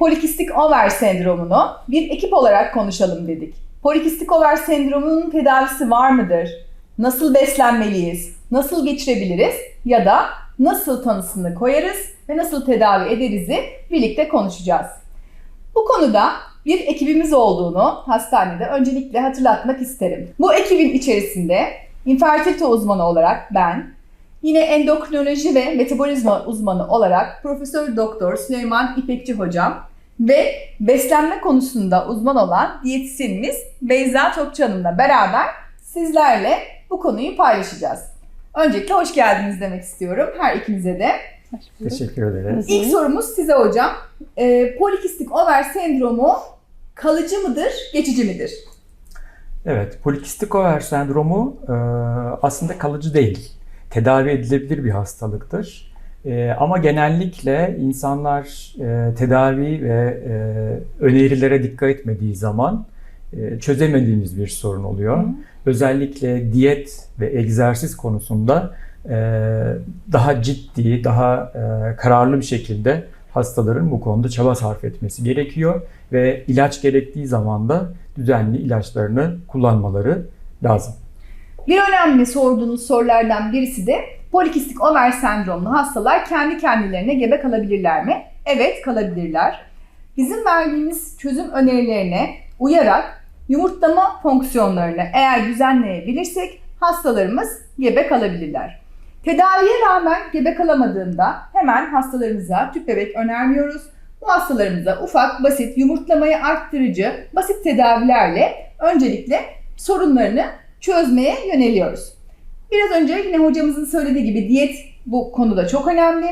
polikistik over sendromunu bir ekip olarak konuşalım dedik. Polikistik over sendromunun tedavisi var mıdır? Nasıl beslenmeliyiz? Nasıl geçirebiliriz? Ya da nasıl tanısını koyarız ve nasıl tedavi ederiz'i birlikte konuşacağız. Bu konuda bir ekibimiz olduğunu hastanede öncelikle hatırlatmak isterim. Bu ekibin içerisinde infertilite uzmanı olarak ben, yine endokrinoloji ve metabolizma uzmanı olarak Profesör Doktor Süleyman İpekçi hocam ve beslenme konusunda uzman olan diyetisyenimiz Beyza Topçu Hanım'la beraber sizlerle bu konuyu paylaşacağız. Öncelikle hoş geldiniz demek istiyorum her ikinize de. Teşekkür ederiz. İlk sorumuz size hocam. Ee, polikistik over sendromu kalıcı mıdır, geçici midir? Evet, polikistik over sendromu e, aslında kalıcı değil. Tedavi edilebilir bir hastalıktır. E, ama genellikle insanlar e, tedavi ve e, önerilere dikkat etmediği zaman e, çözemediğimiz bir sorun oluyor. Hı. Özellikle diyet ve egzersiz konusunda e, daha ciddi, daha e, kararlı bir şekilde hastaların bu konuda çaba sarf etmesi gerekiyor ve ilaç gerektiği zaman da düzenli ilaçlarını kullanmaları lazım. Bir önemli sorduğunuz sorulardan birisi de polikistik over sendromlu hastalar kendi kendilerine gebe kalabilirler mi? Evet kalabilirler. Bizim verdiğimiz çözüm önerilerine uyarak yumurtlama fonksiyonlarını eğer düzenleyebilirsek hastalarımız gebe kalabilirler. Tedaviye rağmen gebe kalamadığında hemen hastalarımıza tüp bebek önermiyoruz. Bu hastalarımıza ufak, basit, yumurtlamayı arttırıcı, basit tedavilerle öncelikle sorunlarını çözmeye yöneliyoruz. Biraz önce yine hocamızın söylediği gibi diyet bu konuda çok önemli.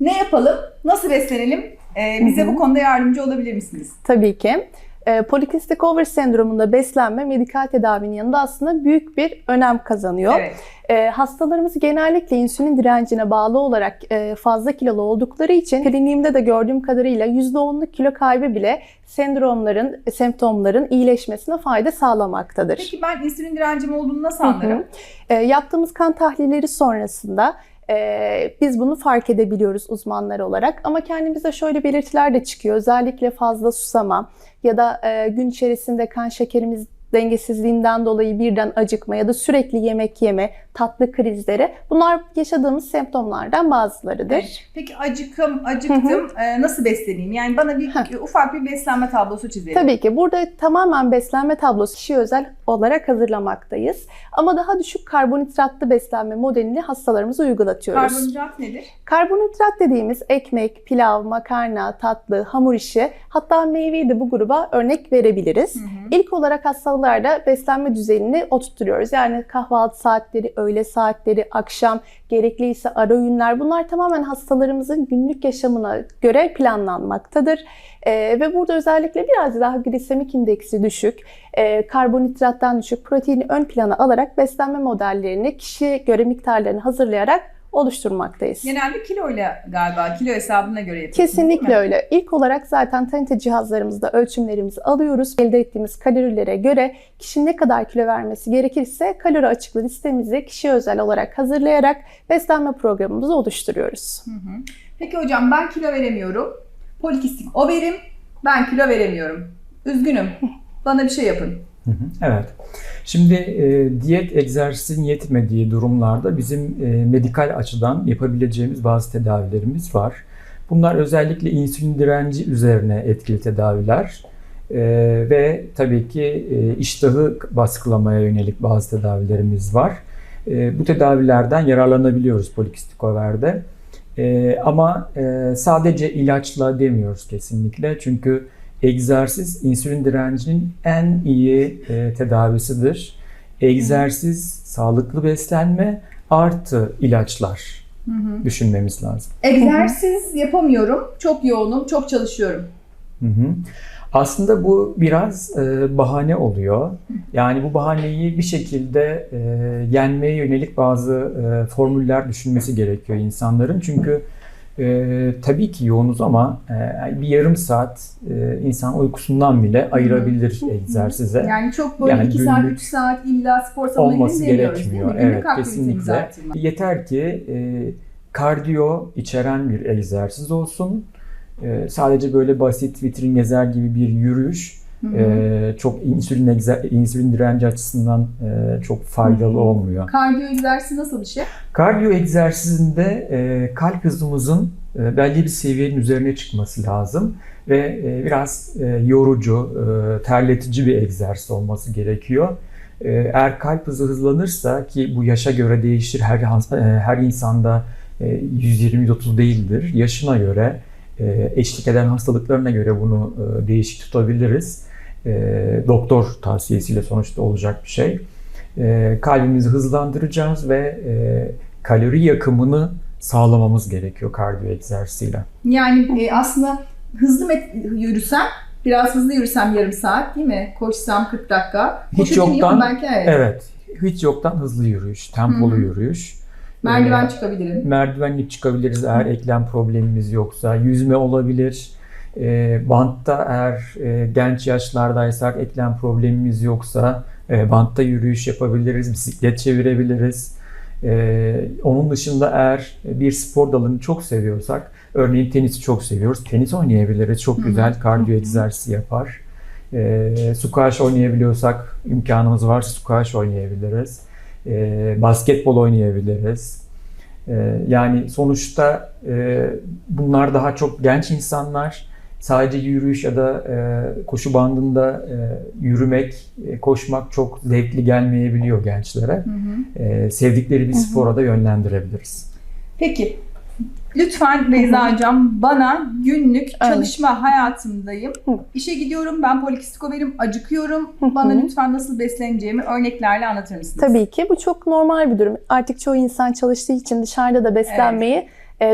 Ne yapalım? Nasıl beslenelim? Ee, bize Hı hı. bu konuda yardımcı olabilir misiniz? Tabii ki. E, polikistik over sendromunda beslenme medikal tedavinin yanında aslında büyük bir önem kazanıyor. Evet. E, hastalarımız genellikle insülin direncine bağlı olarak e, fazla kilolu oldukları için kliniğimde de gördüğüm kadarıyla %10'luk kilo kaybı bile sendromların, semptomların iyileşmesine fayda sağlamaktadır. Peki ben insülin direncim olduğunu nasıl Hı hı. anlarım? E, yaptığımız kan tahlilleri sonrasında e, biz bunu fark edebiliyoruz uzmanlar olarak. Ama kendimizde şöyle belirtiler de çıkıyor. Özellikle fazla susama ya da e, gün içerisinde kan şekerimiz dengesizliğinden dolayı birden acıkma ya da sürekli yemek yeme, tatlı krizleri bunlar yaşadığımız semptomlardan bazılarıdır. Evet. Peki acıkım, acıktım. Ee, nasıl besleneyim? Yani bana bir ufak bir beslenme tablosu çizelim. Tabii ki burada tamamen beslenme tablosu kişi özel olarak hazırlamaktayız. Ama daha düşük karbonhidratlı beslenme modelini hastalarımıza uygulatıyoruz. Karbonhidrat nedir? Karbonhidrat dediğimiz ekmek, pilav, makarna, tatlı, hamur işi hatta meyveyi de bu gruba örnek verebiliriz. Hı hı. İlk olarak hastalarda beslenme düzenini oturtuyoruz. Yani kahvaltı saatleri, öğle saatleri, akşam, gerekliyse ara öğünler bunlar tamamen hastalarımızın günlük yaşamına göre planlanmaktadır. Ee, ve burada özellikle biraz daha glisemik indeksi düşük, e, karbonhidrattan düşük, proteini ön plana alarak beslenme modellerini kişiye göre miktarlarını hazırlayarak oluşturmaktayız. Genelde kiloyla galiba, kilo hesabına göre yapıyorsunuz Kesinlikle öyle. İlk olarak zaten tanite cihazlarımızda ölçümlerimizi alıyoruz. Elde ettiğimiz kalorilere göre kişinin ne kadar kilo vermesi gerekirse kalori açıklı listemizi kişiye özel olarak hazırlayarak beslenme programımızı oluşturuyoruz. Hı hı. Peki hocam ben kilo veremiyorum. Polikistik overim. Ben kilo veremiyorum. Üzgünüm. Bana bir şey yapın. Evet. Şimdi e, diyet egzersizin yetmediği durumlarda bizim e, medikal açıdan yapabileceğimiz bazı tedavilerimiz var. Bunlar özellikle insülin direnci üzerine etkili tedaviler E, ve tabii ki e, iştahı baskılamaya yönelik bazı tedavilerimiz var. E, bu tedavilerden yararlanabiliyoruz polikistik overde. E, ama e, sadece ilaçla demiyoruz kesinlikle çünkü egzersiz insülin direncinin en iyi e, tedavisidir. Egzersiz, sağlıklı beslenme artı ilaçlar Hı hı. düşünmemiz lazım. Egzersiz yapamıyorum. Çok yoğunum, çok çalışıyorum. Hı hı. Aslında bu biraz e, bahane oluyor. Yani bu bahaneyi bir şekilde e, yenmeye yönelik bazı e, formüller düşünmesi gerekiyor insanların. Çünkü e, tabii ki yoğunuz ama e, bir yarım saat e, insan uykusundan bile ayırabilir egzersize. Yani çok böyle Yani 2 saat, günlük 3 saat illa spor salonuna olması gerekmiyor. Evet kesinlikle. Yeter ki e, kardiyo içeren bir egzersiz olsun. E, sadece böyle basit vitrin gezer gibi bir yürüyüş E, çok insülin insülin direnci açısından e, çok faydalı Hı hı. olmuyor. Kardiyo egzersizi nasıl bir şey? Kardiyo egzersizinde e, kalp hızımızın e, belli bir seviyenin üzerine çıkması lazım ve e, biraz e, yorucu, e, terletici bir egzersiz olması gerekiyor. E, eğer kalp hızı hızlanırsa ki bu yaşa göre değişir, her her insanda e, 120-130 değildir. Yaşına göre, eşlik eden hastalıklarına göre bunu değişik tutabiliriz. E, doktor tavsiyesiyle sonuçta olacak bir şey. E, kalbimizi hızlandıracağız ve e, kalori yakımını sağlamamız gerekiyor kardiyo egzersiziyle. Yani e, aslında hızlı met- yürüsem, biraz hızlı yürüsem yarım saat değil mi? Koşsam 40 dakika. Hiç Koşabiliyorum yoktan- belki evet. Evet, hiç yoktan hızlı yürüyüş, tempolu Hı hı. yürüyüş. Merdiven E, çıkabilirim. merdivenle çıkabiliriz eğer eklem problemimiz yoksa. Yüzme olabilir. E, bantta eğer e, genç yaşlardaysak eklem problemimiz yoksa e, bantta yürüyüş yapabiliriz, bisiklet çevirebiliriz. E, onun dışında eğer bir spor dalını çok seviyorsak, örneğin tenisi çok seviyoruz, tenis oynayabiliriz. Çok güzel kardiyo egzersizi yapar. E, squash oynayabiliyorsak imkanımız varsa squash oynayabiliriz. E, basketbol oynayabiliriz. E, yani sonuçta e, bunlar daha çok genç insanlar. Sadece yürüyüş ya da e, koşu bandında e, yürümek, e, koşmak çok zevkli gelmeyebiliyor gençlere. Hı hı. E, sevdikleri bir Hı hı. spora da yönlendirebiliriz. Peki. Lütfen Beyza Hocam bana günlük Evet. çalışma hayatımdayım. Hı. İşe gidiyorum, ben polikistik overim, acıkıyorum. Hı hı. Bana lütfen nasıl besleneceğimi örneklerle anlatır mısınız? Tabii ki bu çok normal bir durum. Artık çoğu insan çalıştığı için dışarıda da beslenmeyi e,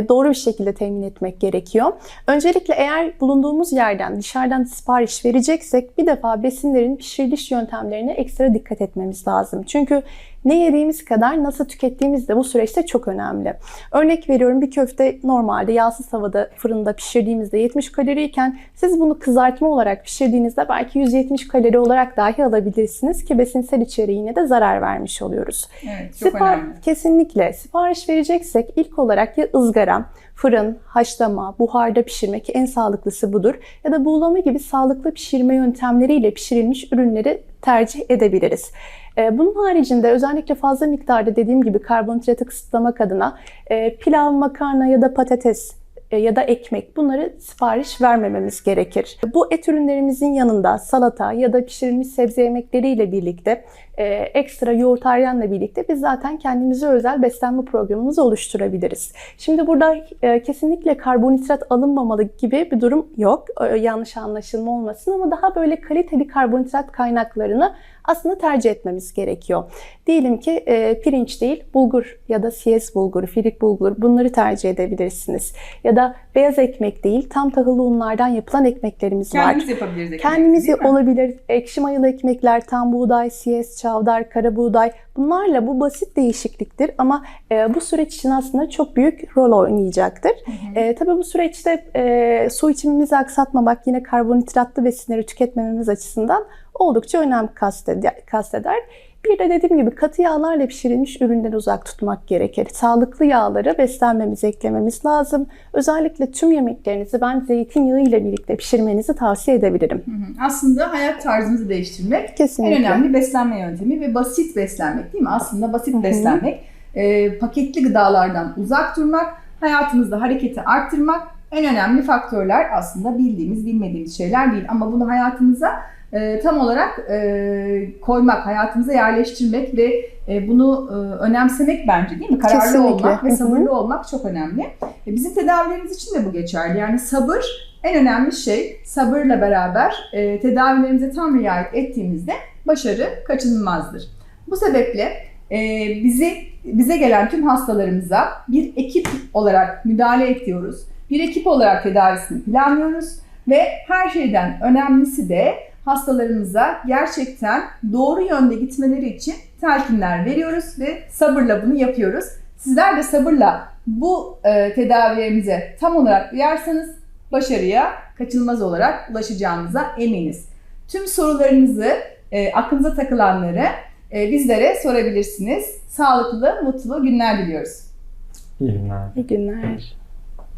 doğru bir şekilde temin etmek gerekiyor. Öncelikle eğer bulunduğumuz yerden dışarıdan sipariş vereceksek bir defa besinlerin pişiriliş yöntemlerine ekstra dikkat etmemiz lazım. Çünkü ne yediğimiz kadar nasıl tükettiğimiz de bu süreçte çok önemli. Örnek veriyorum bir köfte normalde yağsız havada fırında pişirdiğimizde 70 kaloriyken siz bunu kızartma olarak pişirdiğinizde belki 170 kalori olarak dahi alabilirsiniz ki besinsel içeriğine de zarar vermiş oluyoruz. Evet, çok Sipar- önemli. Kesinlikle. Sipariş vereceksek ilk olarak ya ızgara, fırın, haşlama, buharda pişirme ki en sağlıklısı budur ya da buğulama gibi sağlıklı pişirme yöntemleriyle pişirilmiş ürünleri tercih edebiliriz. Ee, Bunun haricinde özellikle fazla miktarda dediğim gibi karbonhidratı kısıtlamak adına e, pilav, makarna ya da patates ya da ekmek bunları sipariş vermememiz gerekir. Bu et ürünlerimizin yanında salata ya da pişirilmiş sebze yemekleriyle birlikte e, ekstra yoğurtaryenle birlikte biz zaten kendimize özel beslenme programımızı oluşturabiliriz. Şimdi burada e, kesinlikle karbonhidrat alınmamalı gibi bir durum yok. E, yanlış anlaşılma olmasın ama daha böyle kaliteli karbonhidrat kaynaklarını aslında tercih etmemiz gerekiyor. Diyelim ki e, pirinç değil, bulgur ya da siyez bulgur, firik bulgur bunları tercih edebilirsiniz. Ya da beyaz ekmek değil, tam tahıllı unlardan yapılan ekmeklerimiz var. Kendimiz yapabiliriz. Kendimiz mi? olabilir. Ekşi mayalı ekmekler, tam buğday, siyez, çavdar, kara buğday. Bunlarla bu basit değişikliktir ama e, bu süreç için aslında çok büyük rol oynayacaktır. Hı hı. E, tabii bu süreçte e, su içimimizi aksatmamak, yine karbonhidratlı besinleri tüketmememiz açısından oldukça önem kasteder. Bir de dediğim gibi katı yağlarla pişirilmiş ürünleri uzak tutmak gerekir. Sağlıklı yağları beslenmemize eklememiz lazım. Özellikle tüm yemeklerinizi ben zeytinyağı ile birlikte pişirmenizi tavsiye edebilirim. Hı hı. Aslında hayat tarzımızı değiştirmek Kesinlikle. en önemli beslenme yöntemi ve basit beslenmek değil mi? Aslında basit Hı hı. beslenmek, e, paketli gıdalardan uzak durmak, hayatımızda hareketi arttırmak en önemli faktörler aslında bildiğimiz, bilmediğimiz şeyler değil. Ama bunu hayatımıza e, tam olarak e, koymak, hayatımıza yerleştirmek ve e, bunu e, önemsemek bence değil mi? Kararlı Kesinlikle. olmak ve sabırlı olmak çok önemli. E, bizim tedavilerimiz için de bu geçerli. Yani sabır en önemli şey. Sabırla beraber e, tedavilerimize tam riayet ettiğimizde başarı kaçınılmazdır. Bu sebeple e, bizi bize gelen tüm hastalarımıza bir ekip olarak müdahale ediyoruz. Bir ekip olarak tedavisini planlıyoruz ve her şeyden önemlisi de hastalarımıza gerçekten doğru yönde gitmeleri için telkinler veriyoruz ve sabırla bunu yapıyoruz. Sizler de sabırla bu e, tedavilerimize tam olarak uyarsanız başarıya kaçınılmaz olarak ulaşacağınıza eminiz. Tüm sorularınızı, e, aklınıza takılanları e, bizlere sorabilirsiniz. Sağlıklı, mutlu günler diliyoruz. İyi günler. İyi günler.